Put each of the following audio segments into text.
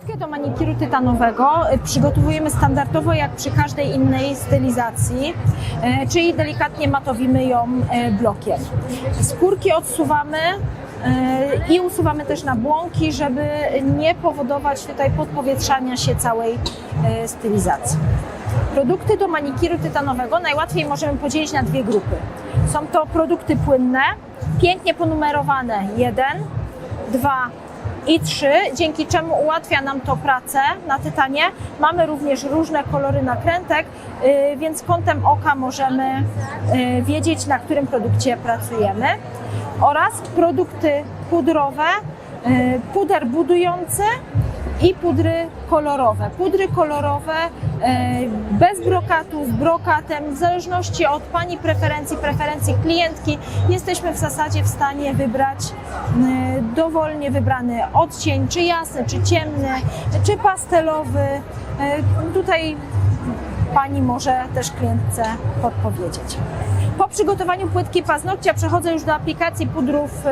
Płytkę do manikiru tytanowego y, przygotowujemy standardowo jak przy każdej innej stylizacji, y, czyli delikatnie matowimy ją y, blokiem. Skórki odsuwamy i usuwamy też na błąki, żeby nie powodować tutaj podpowietrzania się całej stylizacji. Produkty do manikiru tytanowego najłatwiej możemy podzielić na dwie grupy. Są to produkty płynne, pięknie ponumerowane 1, 2 i 3, dzięki czemu ułatwia nam to pracę na tytanie. Mamy również różne kolory nakrętek, y, więc kątem oka możemy y, wiedzieć, na którym produkcie pracujemy. Oraz produkty pudrowe, y, puder budujący i pudry kolorowe. Pudry kolorowe e, bez brokatu, z brokatem, w zależności od Pani preferencji, preferencji klientki, jesteśmy w zasadzie w stanie wybrać e, dowolnie wybrany odcień, czy jasny, czy ciemny, czy pastelowy. E, Tutaj Pani może też klientce podpowiedzieć. Po przygotowaniu płytki paznokcia przechodzę już do aplikacji pudrów y,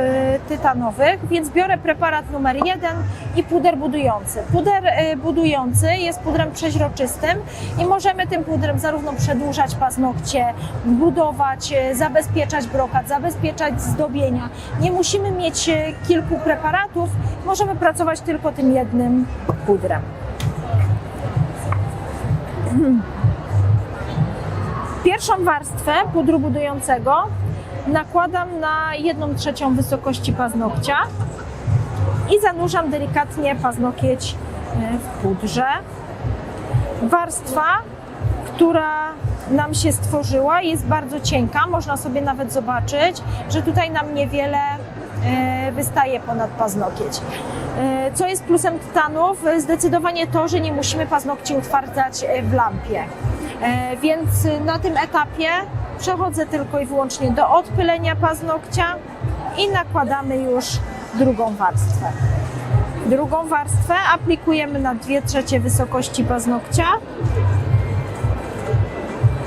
tytanowych, więc biorę preparat numer jeden i puder budujący. Puder y, budujący jest pudrem przeźroczystym i możemy tym pudrem zarówno przedłużać paznokcie, budować, y, zabezpieczać brokat, zabezpieczać zdobienia. Nie musimy mieć kilku preparatów, możemy pracować tylko tym jednym pudrem. Pierwszą warstwę pudru budującego nakładam na 1 trzecią wysokości paznokcia i zanurzam delikatnie paznokieć e, w pudrze. Warstwa, która nam się stworzyła, jest bardzo cienka. Można sobie nawet zobaczyć, że tutaj nam niewiele e, wystaje ponad paznokieć. E, Co jest plusem tytanów? Zdecydowanie to, że nie musimy paznokci utwardzać w lampie. E, Więc na tym etapie przechodzę tylko i wyłącznie do odpylenia paznokcia i nakładamy już drugą warstwę. Drugą warstwę aplikujemy na 2 trzecie wysokości paznokcia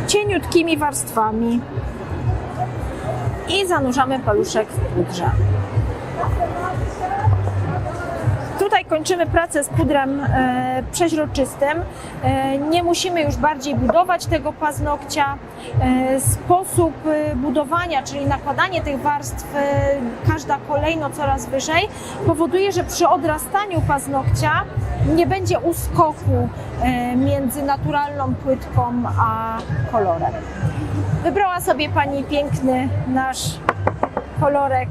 cieniutkimi warstwami i zanurzamy paluszek w pudrze. Kończymy pracę z pudrem e, przeźroczystym. E, nie musimy już bardziej budować tego paznokcia. E, sposób budowania, czyli nakładanie tych warstw, każda kolejno coraz wyżej, powoduje, że przy odrastaniu paznokcia nie będzie uskoku między naturalną płytką a kolorem. Wybrała sobie Pani piękny nasz kolorek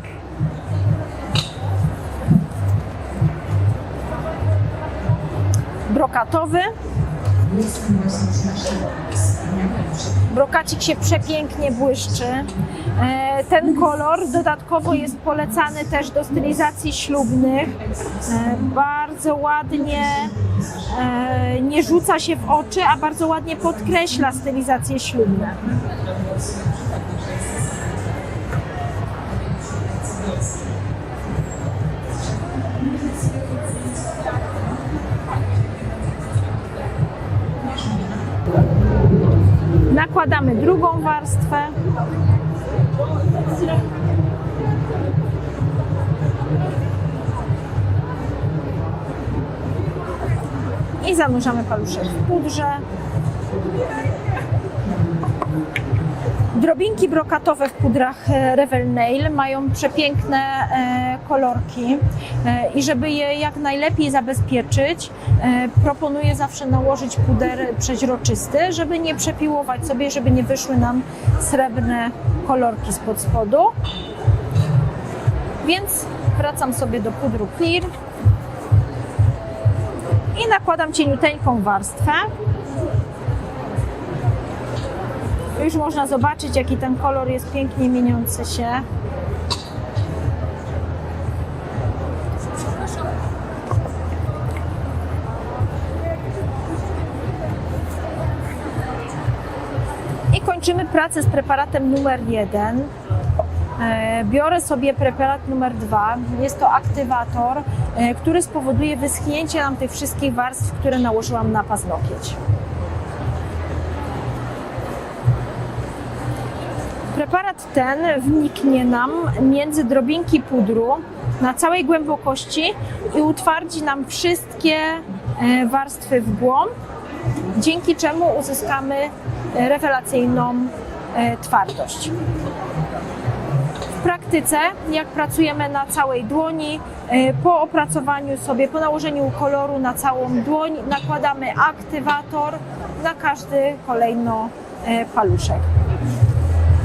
brokatowy. Brokacik się przepięknie błyszczy. E, Ten kolor dodatkowo jest polecany też do stylizacji ślubnych. E, Bardzo ładnie e, nie rzuca się w oczy, a bardzo ładnie podkreśla stylizację ślubną. Nakładamy drugą warstwę. I zanurzamy paluszek w pudrze. Drobinki brokatowe w pudrach e, Revel Nail mają przepiękne e, kolorki e, i żeby je jak najlepiej zabezpieczyć, proponuję zawsze nałożyć puder przeźroczysty, żeby nie przepiłować sobie, żeby nie wyszły nam srebrne kolorki spod spodu. Więc wracam sobie do pudru Clear i nakładam cieniuteńką warstwę. Już można zobaczyć, jaki ten kolor jest pięknie mieniący się. I kończymy pracę z preparatem numer jeden. E, Biorę sobie preparat numer dwa. Jest to aktywator, e, który spowoduje wyschnięcie nam tych wszystkich warstw, które nałożyłam na paznokieć. Preparat ten wniknie nam między drobinki pudru na całej głębokości i utwardzi nam wszystkie e, warstwy w głąb, dzięki czemu uzyskamy e, rewelacyjną e, twardość. W praktyce, jak pracujemy na całej dłoni, po opracowaniu sobie, po nałożeniu koloru na całą dłoń, nakładamy aktywator na każdy kolejno paluszek.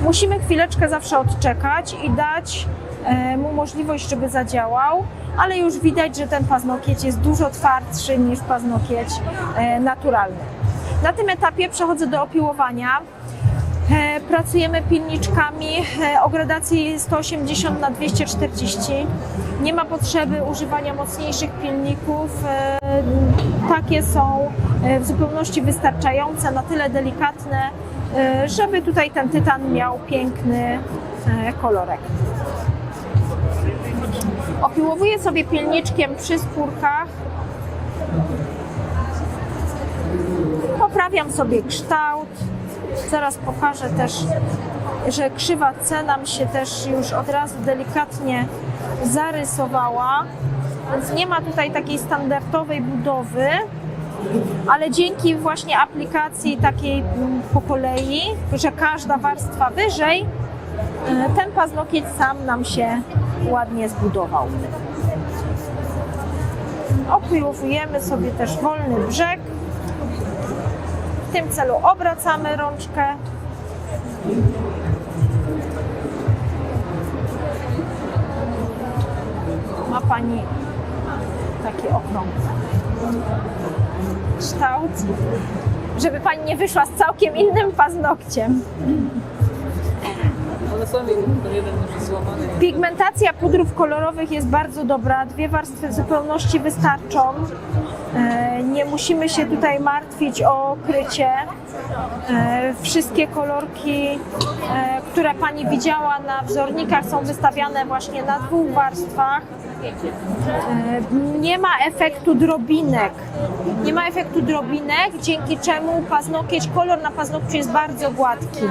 Musimy chwileczkę zawsze odczekać i dać e, mu możliwość, żeby zadziałał, ale już widać, że ten paznokieć jest dużo twardszy niż paznokieć e, naturalny. Na tym etapie przechodzę do opiłowania. E, Pracujemy pilniczkami o gradacji 180 na 240. Nie ma potrzeby używania mocniejszych pilników. Takie są w zupełności wystarczające, na tyle delikatne, żeby tutaj ten tytan miał piękny e, kolorek. Opiłowuję sobie pilniczkiem przy skórkach. Poprawiam sobie kształt. Zaraz pokażę też, że krzywa C nam się też już od razu delikatnie zarysowała. Więc nie ma tutaj takiej standardowej budowy, ale dzięki właśnie aplikacji takiej mm, po kolei, że każda warstwa wyżej, e, ten paznokieć sam nam się ładnie zbudował. Opiłowujemy sobie też wolny brzeg. W tym celu obracamy rączkę. Ma Pani taki okrągły kształt, żeby Pani nie wyszła z całkiem innym paznokciem. Ale sami to jeden już jest złamany. Pigmentacja pudrów kolorowych jest bardzo dobra. Dwie warstwy w zupełności wystarczą. E, Nie musimy się tutaj martwić o krycie. E, Wszystkie kolorki, e, które Pani widziała na wzornikach, są wystawiane właśnie na dwóch warstwach. E, Nie ma efektu drobinek. Nie ma efektu drobinek, dzięki czemu paznokieć, kolor na paznokciu jest bardzo gładki.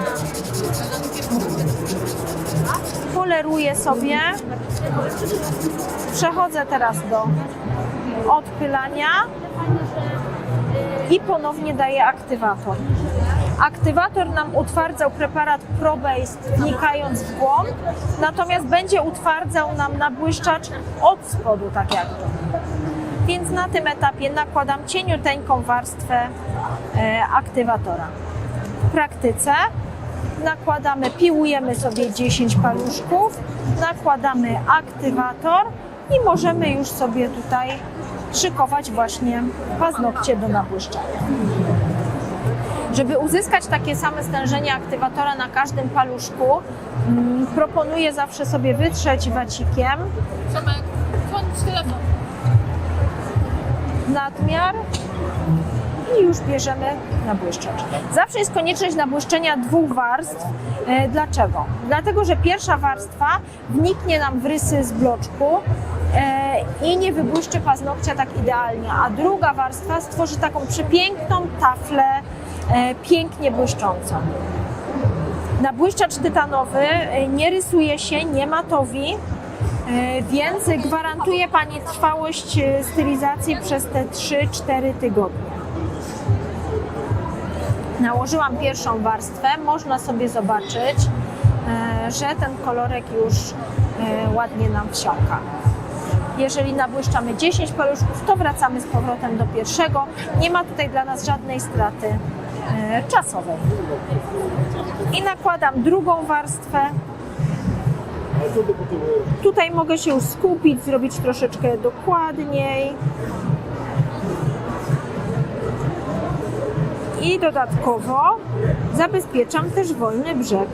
Poleruję sobie. Przechodzę teraz do odpylania i ponownie daję aktywator. Aktywator nam utwardzał preparat ProBase wnikając w głąb, natomiast będzie utwardzał nam nabłyszczacz od spodu, tak jak tu. Więc na tym etapie nakładam cieniuteńką warstwę e, aktywatora. W praktyce nakładamy, piłujemy sobie 10 paluszków, nakładamy aktywator i możemy już sobie tutaj szykować właśnie paznokcie do nabłyszczania. Żeby uzyskać takie same stężenie aktywatora na każdym paluszku, mm, proponuję zawsze sobie wytrzeć wacikiem Tomek, kończ telefon. nadmiar i już bierzemy nabłyszczacz. Zawsze jest konieczność nabłyszczenia dwóch warstw. E, Dlaczego? Dlatego, że pierwsza warstwa wniknie nam w rysy z bloczku e, i nie wybłyszczy paznokcia tak idealnie, a druga warstwa stworzy taką przepiękną taflę, e, pięknie błyszczącą. Nabłyszczacz tytanowy e, nie rysuje się, nie matowi, e, więc gwarantuje Pani trwałość stylizacji przez te 3-4 tygodnie. Nałożyłam pierwszą warstwę, można sobie zobaczyć, że ten kolorek już ładnie nam wsiąka. Jeżeli nabłyszczamy 10 paluszków, to wracamy z powrotem do pierwszego. Nie ma tutaj dla nas żadnej straty czasowej. I nakładam drugą warstwę. Tutaj mogę się skupić, zrobić troszeczkę dokładniej. I dodatkowo zabezpieczam też wolny brzeg.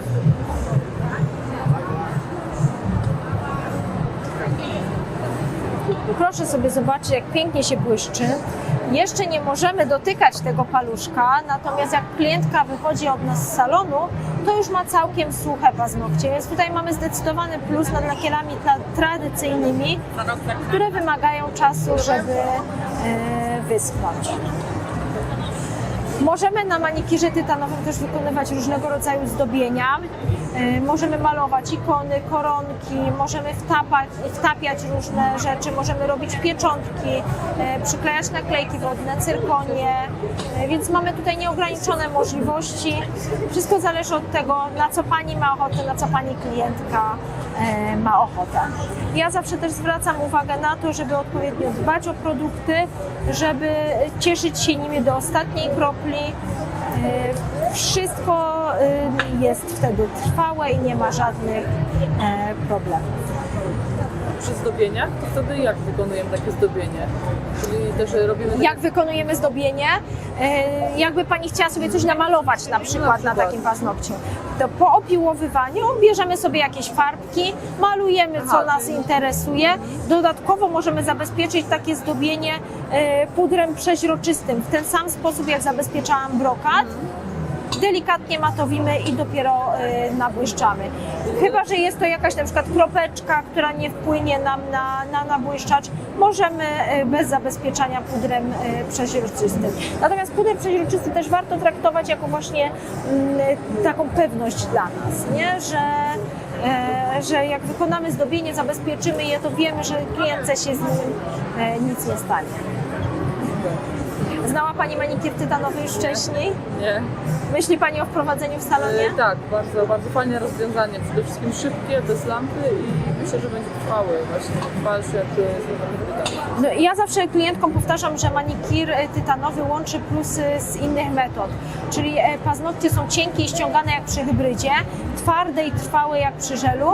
Proszę sobie zobaczyć, jak pięknie się błyszczy. Jeszcze nie możemy dotykać tego paluszka, natomiast jak klientka wychodzi od nas z salonu, to już ma całkiem suche paznokcie, więc tutaj mamy zdecydowany plus nad lakierami tra- tradycyjnymi, które wymagają czasu, żeby e, wyschnąć. Możemy na manikirze tytanowym też wykonywać różnego rodzaju zdobienia. E, Możemy malować ikony, koronki, możemy wtapać, wtapiać różne rzeczy, możemy robić pieczątki, e, przyklejać naklejki wodne, cyrkonie, e, więc mamy tutaj nieograniczone możliwości. Wszystko zależy od tego, na co Pani ma ochotę, na co Pani klientka ma ochotę. Ja zawsze też zwracam uwagę na to, żeby odpowiednio dbać o produkty, żeby cieszyć się nimi do ostatniej kropli. Wszystko e, jest wtedy trwałe i nie ma żadnych e, problemów. Przy zdobieniach, to wtedy jak wykonujemy takie zdobienie? Czyli też robimy takie Jak wykonujemy zdobienie? E, Jakby Pani chciała sobie coś namalować na przykład na przykład. takim paznokciu, to po opiłowywaniu bierzemy sobie jakieś farbki, malujemy co nas interesuje. Dodatkowo możemy zabezpieczyć takie zdobienie e, pudrem przeźroczystym w ten sam sposób jak zabezpieczałam brokat. Delikatnie matowimy i dopiero e, nabłyszczamy. Chyba, że jest to jakaś na przykład kropeczka, która nie wpłynie nam na, na nabłyszczacz, możemy e, bez zabezpieczania pudrem e, przeźroczystym. Natomiast puder przeźroczysty też warto traktować jako właśnie mm, taką pewność dla nas, nie? Że, że jak wykonamy zdobienie, zabezpieczymy je, to wiemy, że klientce się z nim nic nie stanie. Znała Pani manikier tytanowy już wcześniej? Nie? Myśli Pani o wprowadzeniu w salonie? E, tak, bardzo, bardzo fajne rozwiązanie. Przede wszystkim szybkie, bez lampy i myślę, że będzie trwały właśnie. Trwalszy jak e, zrobiony tytan. No, ja zawsze klientkom powtarzam, że manikir e, tytanowy łączy plusy z innych metod. Czyli e, paznokcie są cienkie i ściągane jak przy hybrydzie, twarde i trwałe jak przy żelu,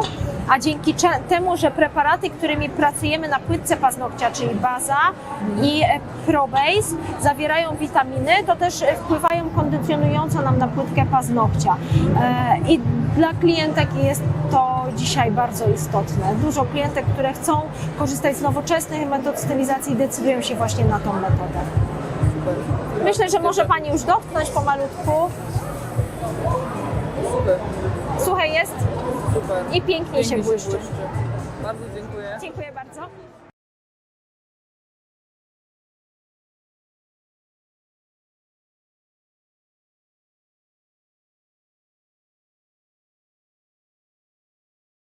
a dzięki temu, że preparaty, którymi pracujemy na płytce paznokcia, czyli baza i e, ProBase, zawierają witaminy, to też e, wpływają kondycjonująco nam na płytkę paznokcia. I dla klientek jest to dzisiaj bardzo istotne. Dużo klientek, które chcą korzystać z nowoczesnych metod stylizacji, decydują się właśnie na tą metodę. Myślę, że może Pani już dotknąć pomalutku. Super, Słuchaj, jest super. i pięknie się błyszczy. Bardzo dziękuję. Dziękuję bardzo.